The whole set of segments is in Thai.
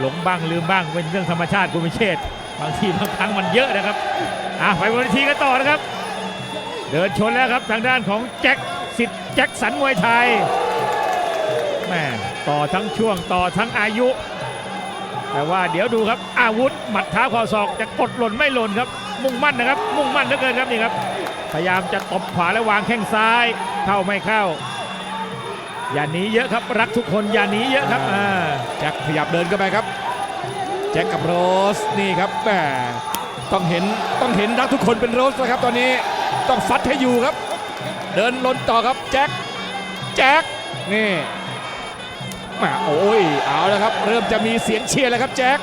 หลงบ้างลืมบ้างเป็นเรื่องธรรมชาติคุณพิเชษบางทีบางครั้งมันเยอะนะครับอะไปบนทีกันต่อนะครับ เดินชนแล้วครับทางด้านของแจ็คสิทธิ์แจ็คสันมวยไทยแม่ต่อทั้งช่วงต่อทั้งอายุ แต่ว่าเดี๋ยวดูครับ อาวุธหมัดเท้าข่าศอกจะกดหล่นไม่หล่นครับ มุ่งมั่นนะครับ มุ่งมั่นเหลือเกินครับนี่ครับพยายามจะตบขวาและวางแข้งซ้ายเข้าไม่เข้า อย่าหนีเยอะครับรักทุกคนอย่าหนีเยอะครับอ่า จ็คขยับเดินเข้าไปครับ แจ็คกับโรสนี่ครับแหมต้องเห็นต้องเห็นรักทุกคนเป็นโรสนะครับ ตอนนี้ต้องฟัดให้อยู่ครับ เดินลนต่อครับแจ็คแจ็คนี่มาโอ้ยเอาแล้วครับ เริ่มจะมีเสียงเชียร์แล้วครับแจ็ค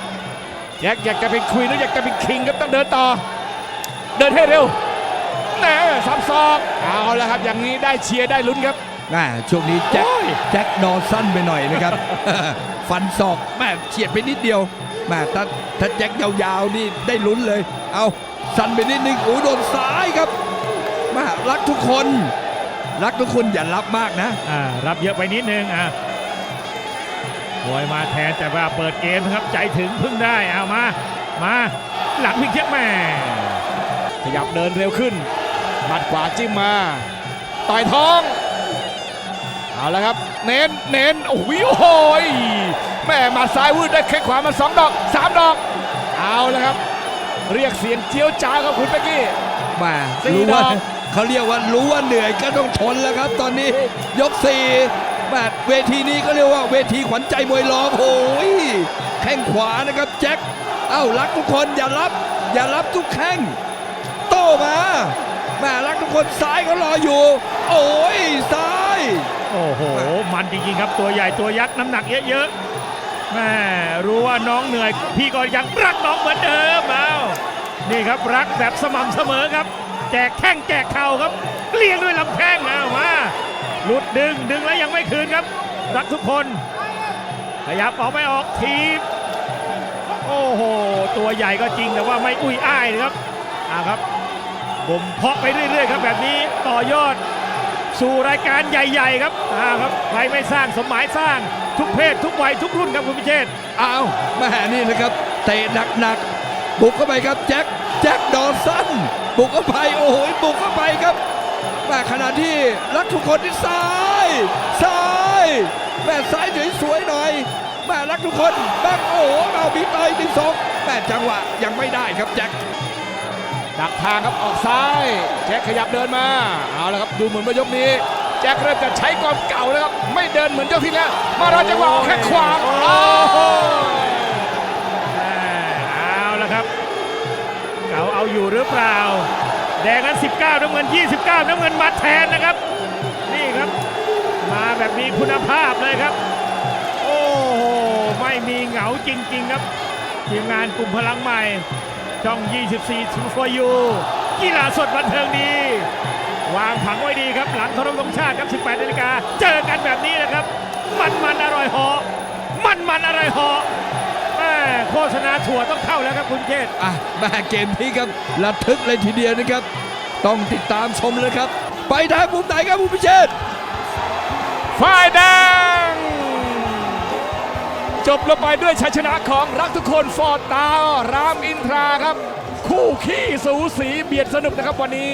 แจ็คอยากจะเป็นควีนหรืออยากจะเป็นคิงครับต้องเดินต่อ เดินให้เร็วแหน่ซับซอกเอาแล้วครับ อย่างนี้ได้เชียร์ได้ลุ้นครับ แม่ช่วงนี้แจ็คโอ้ยแจ็คนอนสั้นไปหน่อยนะครับ ฟันศอกแม่เฉียดไปนิดเดียวแม่ถ้าถ้าแจ็คยาวๆนี่ได้ลุ้นเลย เอาสั้นไปนิดนึงโอ้โดนซ้ายครับแม่รักทุกคน รักทุกคนอย่ารับมากนะอ่ารับเยอะไปนิดนึงอะมวยมาแทนแต่ว่าเปิดเกมนะครับใจถึงพึ่งได้เอามา มาหลังพิกเช็คแม่ขยับเดินเร็วขึ้นหมัดขวาจิ้มมาต่อยท้อง เอาละครับ เน้นเน้นโอ้โหโอ้โหยแม่หมัดซ้ายวืดได้แข้งขวามาสองดอกสามดอก เอาละครับ เรียกเสียงเจียวจ้าวครับคุณเป๊กกี้มาสี่รู้ว่าดอกเขาเรียกว่ารู้ว่าเหนื่อยก็ต้องทนแล้วครับ ตอนนี้ยกสี่แมาเวทีนี้ก็เรียกว่าเวทีขวัญใจมวยรองโอ้ยแข้งขวานะครับแจ็คเอ้ารักทุกคนอย่ารับ อย่ารับทุกแข้งโต้มาแม่รักทุกคนซ้ายเขารออยู่ โอ้ยซ้าย โอ้โห มันจริงๆครับตัวใหญ่ตัวยักษ์น้ำหนักเยอะๆแม่รู้ว่าน้องเหนื่อย พี่ก็ยังรักน้องเหมือนเดิมเอานี่ครับรักแบบสม่ำเสมอครับ แจกแข้งแจกเข่าครับเลี้ยงด้วยลำแข้งเอามาหลุดดึงดึงแล้วยังไม่คืนครับ รักทุกคนขยับออกไม่ออกทีบโอ้โห ตัวใหญ่ก็จริงแต่ว่าไม่อุ้ยอ้ายนะครับอ่าครับบ่มเพาะไปเรื่อยๆครับแบบนี้ต่อยอด สู่รายการใหญ่ ๆ ครับอ่าครับใครไม่สร้างสมหมายสร้างทุกเพศทุกวัยทุกรุ่นครับคุณพิเชษอ้าวแม่นี่นะครับเตะหนักๆบุกเข้าไปครับแจ็คแจ็คดอสันบุกเข้าไปโอ้โหบุกเข้าไปครับแม่ขณะที่รักทุกคนที่ซ้ายซ้ายแม่ซ้ายสวยๆหน่อยแม่รักทุกคนแบ็คโอ้โหเอาบีต่อยหนึ่สองแม่จังหวะยังไม่ได้ครับแจ็ค ดักทางครับออกซ้าย แจ็คขยับเดินมา เอาละครับดูเหมือนว่ายกนี้ แจ็คเริ่มจะใช้กอมเก่าแล้วครับ ไม่เดินเหมือนเจ้าที่แล้ว มารอจังหวะออกแข้งขวาโอ้โหแม่เอาละครับ เก่าเอาอยู่หรือเปล่า แดงนั้น 19 น้ำเงิน 29 น้ำเงินมาแทนนะครับ นี่ครับ มาแบบมีคุณภาพเลยครับ โอ้โห ไม่มีเหงาจริง ๆ ครับ ทีมงานกลุ่มพลังใหม่ ช่อง 24 True for You กีฬาสดบันเทิงดี วางผังไว้ดีครับ หลังเคารพธงชาติครับ 18นาฬิกาเจอกันแบบนี้นะครับ มันมันๆอร่อยเหอมันมันๆอร่อยเหอแม่โฆษณาถั่วต้องเข้าแล้วครับคุณเชษฐ์อะแม่เกมนี้ครับระทึกเลยทีเดียวนะครับ ต้องติดตามชมเลยครับ ไปทางมุมไหนครับคุณพิเชษฝ่ายแดง จบลงไปด้วยชัยชนะของรักทุกคนฟอร์ดตาวรามอินทราครับ คู่ขี้สูสีเบียดสนุกนะครับวันนี้